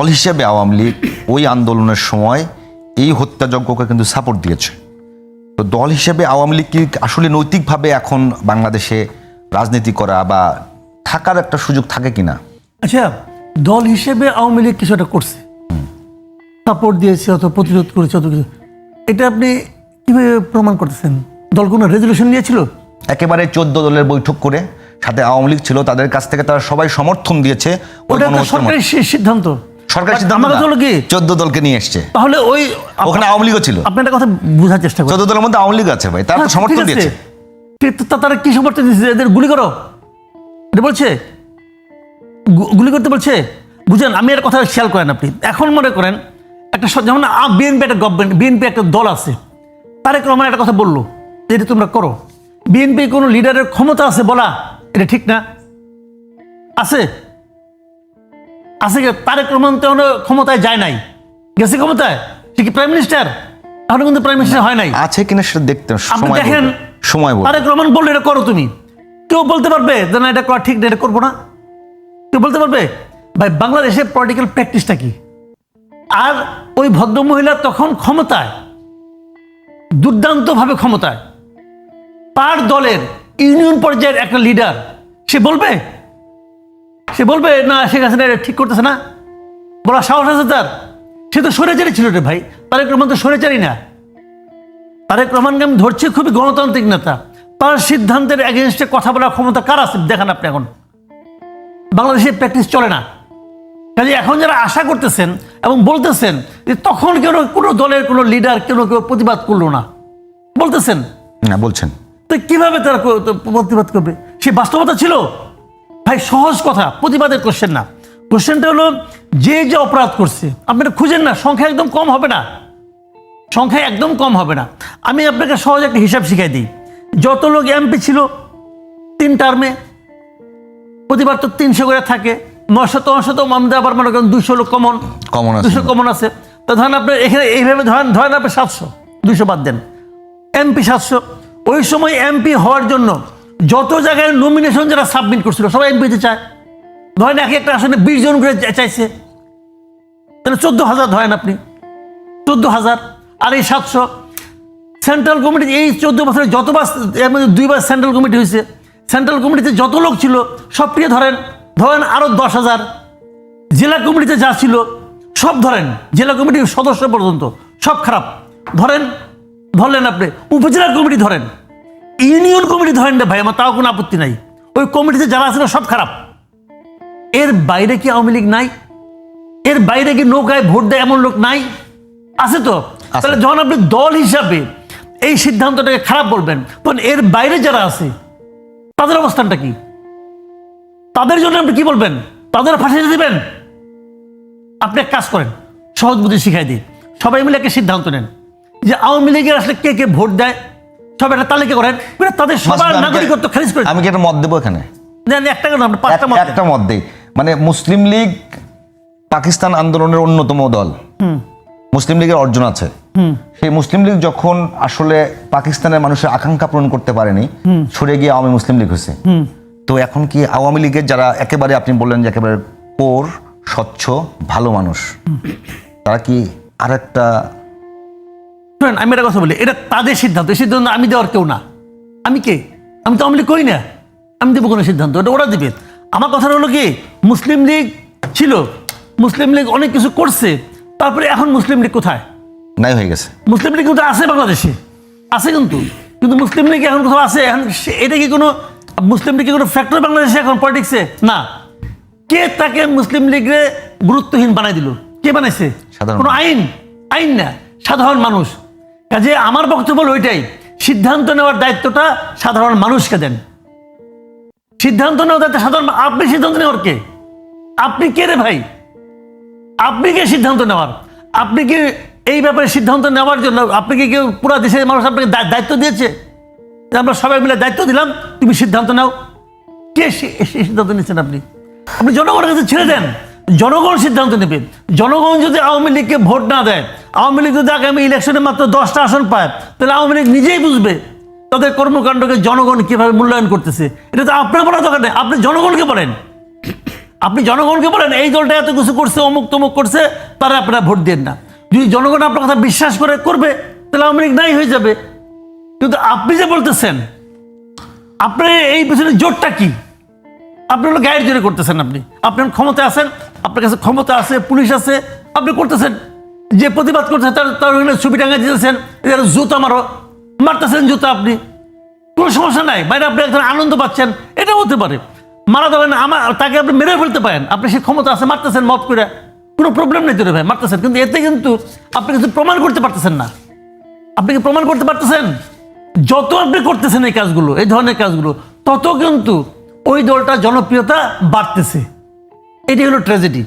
দল হিসেবে আওয়ামী লীগ ওই আন্দোলনের সময় এই হত্যাযজ্ঞকে কিন্তু সাপোর্ট দিয়েছে। তো দল হিসেবে আওয়ামী লীগ কি আসলে নৈতিকভাবে এখন বাংলাদেশে রাজনীতি করা বা থাকার একটা সুযোগ থাকে কিনা? আচ্ছা দল হিসেবে আওয়ামী লীগ কিছু একটা করছে। সাপোর্ট দিয়েছে অত প্রতিরোধ করেছে অত কিছু। এটা আপনি কীভাবে প্রমাণ করতেছেন? দল কোনো রেজলিউশন নিয়েছিল? একেবারে চোদ্দ দলের বৈঠক করে সাথে আওয়ামী লীগ ছিল তাদের কাছ থেকে তারা সবাই সমর্থন দিয়েছে। ওটা একটা গণহত্যার সরকারি সি- সিদ্ধান্ত। সরকার সিদ্ধান্ত হলো কি? চোদ্দ দলকে নিয়ে এসছে। তাহলে ওই ওখানে আওয়ামী লীগও ছিল। আপনি একটা কথা বোঝার চেষ্টা করেন চোদ্দ দলের মধ্যে আওয়ামী লীগ আছে ভাই তারা তো হ্যাঁ, সমর্থন। দিয়েছে। তারা কি সমর্থন দিয়েছে? এদের গুলি করো। এটা বলছে? গুলি করতে বলছে? বুঝেন আমি এর কথা খেয়াল করেন আপনি। এখন মনে করেন একটা যেমন বিএনপি একটা গভর্নমেন্ট বিএনপি একটা দল আছে। তারেক রহমান একটা কথা বলল এটা তোমরা করো। বিএনপি কোনো লিডারের ক্ষমতা আছে বলা এটা ঠিক না। আছে? আছে তারেক রহমান তো ক্ষমতায় যায় নাই। গেছে ক্ষমতায়? সে কি প্রাইম মিনিস্টার এখনও কিন্তু প্রাইম মিনিস্টার হয় নাই। আছে কিনা সেটা দেখতে আপনি দেখেন। সময়। তারেক রহমান বলল এটা করো তুমি। কেউ বলতে পারবে যে না এটা করা ঠিক না এটা করব না। কেউ বলতে পারবে ভাই বাংলাদেশের পলিটিক্যাল প্র্যাকটিসটা কি? আর ওই ভদ্রমহিলা তখন ক্ষমতায় দুর্দান্তভাবে ক্ষমতায় তার দলের ইউনিয়ন পর্যায়ের একটা লিডার সে বলবে সে বলবে না শেখ হাসিনা এটা ঠিক করতেছে না। বলা সাহস আছে তার। সে তো সরেচারি ছিল রে ভাই। তারেক রহমান তো সরেচারি না। তারেক রহমানকে আমি ধরছি খুবই গণতান্ত্রিক নেতা। তার সিদ্ধান্তের এগেনস্টে কথা বলার ক্ষমতা কার আছে? দেখান আপনি এখন। বাংলাদেশে প্র্যাকটিস চলে না। কাজে এখন যারা আশা করতেছেন এবং বলতেছেন যে তখন কেন কোনো দলের কোনো লিডার কেন কেউ প্রতিবাদ করল না? বলতেছেন? না বলছেন। তো কীভাবে তারা প্রতিবাদ করবে? সে বাস্তবতা ছিল? ভাই সহজ কথা প্রতিবাদের কোশ্চেন না। কোশ্চেনটা হলো যে যে অপরাধ করছে আপনি এটা খুঁজেন না সংখ্যা একদম কম হবে না। সংখ্যা একদম কম হবে না। আমি আপনাকে সহজ একটা হিসাব শিখাই দিই। যত লোক এমপি ছিল তিন টার্মে প্রতিবার তো তিনশো করে থাকে। নশত নশত আমাদের আবার মনে করেন দুশো লোক কমন কমন দুশো কমন আছে। তো ধরেন আপনি এখানে এইভাবে ধরেন ধরেন আপনি সাতশো দুশো বাদ দেন। এমপি সাতশো। ওই সময় এমপি হওয়ার জন্য যত জায়গায় নমিনেশন যারা সাবমিট করছিল, সবাই এমপিতে চায়। ধরেন এক একটা আসনে বিশ জন করে চাইছে। তাহলে চোদ্দ হাজার ধরেন আপনি। চোদ্দ হাজার, আর এই সাতশো। সেন্ট্রাল কমিটি এই চোদ্দ বছরে যতবার দুইবার সেন্ট্রাল কমিটি হয়েছে। সেন্ট্রাল কমিটিতে যত লোক ছিল, সবটিকে ধরেন ধরেন আরও দশ হাজার। জেলা কমিটিতে যা ছিল, সব ধরেন, জেলা কমিটির সদস্য পর্যন্ত, সব খারাপ। ধরেন, ধরলেন আপনি, উপজেলা কমিটি ধরেন। ইউনিয়ন কমিটি ধরেন না ভাই আমার তাও কোনো আপত্তি নাই। ওই কমিটিতে যারা আছে না সব খারাপ। এর বাইরে কি আওয়ামী লীগ নাই? এর বাইরে কি নৌকায় ভোট দেয় এমন লোক নাই? আছে তো? তাহলে যখন আপনি দল হিসাবে এই সিদ্ধান্তটাকে খারাপ বলবেন তখন এর বাইরে যারা আছে তাদের অবস্থানটা কি? তাদের জন্য আপনি কি বলবেন? তাদের ফাঁসিয়ে দিবেন? আপনি এক কাজ করেন সহজ বুদ্ধি শিখাই দিই। সবাই মিলে একটা সিদ্ধান্ত নেন যে আওয়ামী লীগের আসলে কে কে ভোট দেয়? সব একটা তালিকা করেন। করে তাদের সবার নাগরিকত্ব খারিজ করে আমি কি একটা মত দেবো এখানে? একটা কেন পাঁচটা মত একটা মত দেই। মানে মুসলিম লীগ পাকিস্তান আন্দোলনের অন্যতম দল। মুসলিম লীগের অর্জন আছে। সেই মুসলিম লীগ যখন আসলে পাকিস্তানের মানুষের আকাঙ্ক্ষা পূরণ করতে পারেনি সরে গিয়ে আওয়ামী মুসলিম লীগ হয়েছে। তো এখন কি আওয়ামী লীগের যারা একেবারে আপনি বললেন যে একেবারে কোর স্বচ্ছ ভালো মানুষ তারা কি আর একটা শুনেন আমি একটা কথা বলি এটা তাদের সিদ্ধান্ত এই সিদ্ধান্ত আমি দেওয়ার কেউ না। আমি কে? আমি তো আওয়ামী লীগ করি না। আমি দেবো কোনো সিদ্ধান্ত এটা ওরা দিবে। আমার কথা হলো কি মুসলিম লীগ ছিল মুসলিম লীগ অনেক কিছু করছে তারপরে এখন মুসলিম লীগ কোথায়? নাই হয়ে গেছে। মুসলিম লীগ কিন্তু আছে বাংলাদেশে আছে কিন্তু। কিন্তু মুসলিম লীগ এখন কোথাও আছে এখন এটা কি কোনো মুসলিম লীগ কি কোনো ফ্যাক্টর বাংলাদেশে এখন পলিটিক্সে না। কে তাকে মুসলিম লীগরে গুরুত্বহীন বানাই দিল? কে বানাইছে? সাধারণ কোনো আইন আইন না সাধারণ মানুষ। কাজে আমার বক্তব্য ওইটাই, সিদ্ধান্ত নেওয়ার দায়িত্বটা সাধারণ মানুষকে দেন। সিদ্ধান্ত নেওয়ার দায়িত্ব সাধারণ আপনি সিদ্ধান্ত নেওয়ার কে? আপনি কে রে ভাই? আপনি কে সিদ্ধান্ত নেওয়ার? আপনি কি এই ব্যাপারে সিদ্ধান্ত নেওয়ার জন্য, আপনি কি কেউ পুরো দেশের মানুষ আপনাকে দায়িত্ব দিয়েছে? আমরা সবাই মিলে দায়িত্ব দিলাম, তুমি সিদ্ধান্ত নাও। কে সিদ্ধান্ত নিচ্ছেন আপনি? আপনি জনগণের কাছে ছেড়ে দেন। জনগণ সিদ্ধান্ত নেবে। জনগণ যদি আওয়ামী লীগকে ভোট না দেয় আওয়ামী লীগ যদি আগামী ইলেকশনে মাত্র দশটা আসন পায়। তাহলে আওয়ামী লীগ নিজেই বুঝবে তাদের কর্মকাণ্ডকে জনগণ কীভাবে মূল্যায়ন করতেছে। এটা তো আপনার বলা দরকার নেই, আপনি জনগণকে বলেন। আপনি জনগণকে বলেন, এই দলটা এত কিছু করছে, অমুক তমুক করছে, তারা আপনারা ভোট দেন না। যদি জনগণ আপনার কথা বিশ্বাস করে, করবে, তাহলে আওয়ামী লীগ নাই হয়ে যাবে। কিন্তু আপনি যে বলতেছেন, আপনার এই পিছনে জোরটা কি? আপনি হলো গায়ের জোরে করতেছেন আপনি। আপনার ক্ষমতা আছেন, আপনার কাছে ক্ষমতা আছে, পুলিশ আছে, আপনি করতেছেন। যে প্রতিবাদ করতেছে তার তার ওখানে ছবি টাঙ্গা দিতেছেন, এদের জুতা মারো, মারতেছেন জুতা আপনি। কোনো সমস্যা নাই, বাইরে আপনি একজন আনন্দ পাচ্ছেন এটা হতে পারে। মারা দেবেন আমার, তাকে আপনি মেরে ফেলতে পারেন, আপনি সে ক্ষমতা আছে, মারতেছেন মত করে, কোনো প্রবলেম নেই তোরে ভাই, মারতেছেন। কিন্তু এতে কিন্তু আপনি কিছু প্রমাণ করতে পারতেছেন না। আপনি কি প্রমাণ করতে পারতেছেন? যত আপনি করতেছেন এই কাজগুলো, এই ধরনের কাজগুলো, তত কিন্তু ওই দলটা জনপ্রিয়তা বাড়তেছে। এটি হলো ট্র্যাজেডি